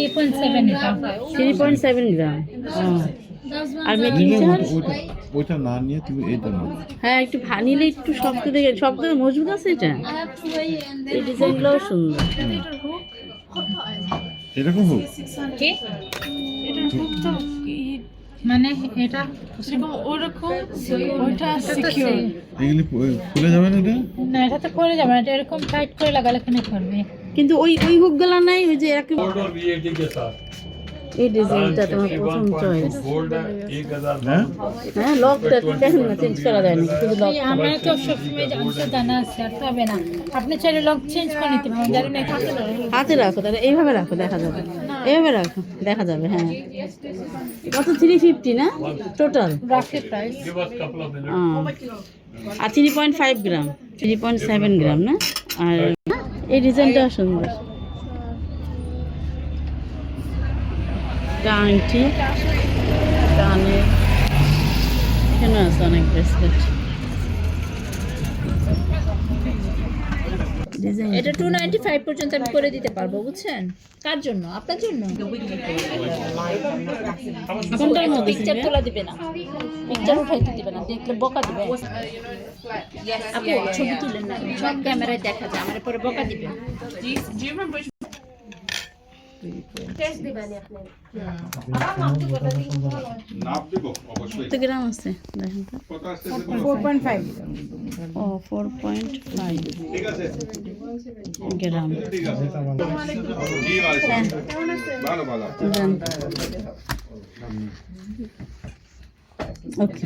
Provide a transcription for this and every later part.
Three point seven এটা গ্রাম are making ওইটা ওইটা না নিয়ে তুমি এইটা নাও। হ্যাঁ একটু ভানিলে একটু শক্ত দেখে শক্ত মজবুত আছে এটা? এই ডিজাইনগুলোও সুন্দর। এরকম হোক কি মানে এটা সেরকম ওরকম ওইটা সিকিউর এগুলি খুলে যাবে না এটা? না এটাতে পড়ে যাবে না এটা এরকম টাইট করে লাগালে কেন করবে কিন্তু ওই ওই হুকগুলো নাই ওই যে এই ডিজাইনটা তোমার প্রথম চয়েস হ্যাঁ? হ্যাঁ লকটা তো দেখেন না চেঞ্জ করা যায় না শুধু লক আমার তো সবসময় জানতে জানা আছে আর হবে না। আপনি চাইলে লক চেঞ্জ করে নিতে পারেন জানি না হাতে রাখো তাহলে এইভাবে রাখো দেখা যাবে। এভাবে রাখো দেখা যাবে হ্যাঁ। কত? থ্রি ফিফটি না? টোটাল আর three point five gram three point seven gram না? আর এই ডিজাইনটা সুন্দর। আংটি কানে কেন আছে অনেক ব্রেসলেট ডিজাইন এটা টু নাইনটি ফাইভ পর্যন্ত আমি করে দিতে পারব বুঝছেন? কার জন্য? আপনার জন্য? কোনটার মধ্যে? পিকচার তোলা দিবে না। পিকচার উঠাইতে দিবে না দেখলে বকা দিবে। আপু ছবি তুলেন না। সব ক্যামেরায় দেখা যায় আমার পরে বকা দিবে। কত গ্রাম আছে দেখেন তো ফোর পয়েন্ট ফাইভ ও ফোর পয়েন্ট ফাইভ গ্রাম দেন। ওকে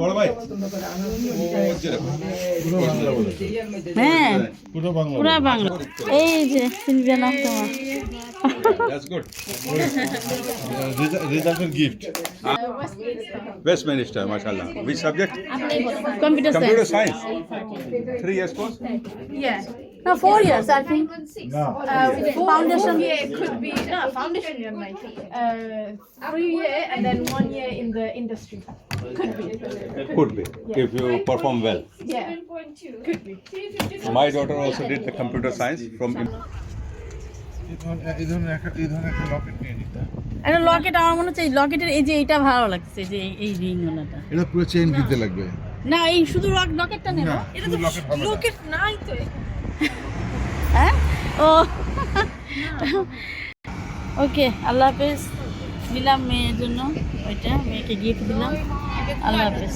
বড় ভাই হ্যাঁ পুরো বাংলা পুরা বাংলা এই যে সিলভিয়া নাম তোমার That's good. রেজাল্টের gift West Minister, mashallah. Which subject? Computer Computer science science. Three years course? Yeah. না ফোর ইয়ার্স আই থিঙ্ক না Foundation year it could be no foundation year might be uh, three year and then one year in the industry. Could be. Could be, if you perform well. Yeah. Could be. My daughter also did the computer science from এই ধরনের এই ধরনের একটা এই ধরনের একটা লকেট নিয়ে নিতে একটা লকেট আমার মনে হচ্ছে এই লকেটের এই যে এইটা ভালো লাগছে যে এই- এই রিং ওলাটা এটা পুরো চেইন দিতে লাগবে না এই শুধু লকেটটা নেব এটা তো লকেট হবে Look at night. হ্যাঁ? ওকে আল্লাহ হাফেজ। দিলাম মেয়ের জন্য ওইটা মেয়েকে গিফট দিলাম। আল্লাহ হাফেজ।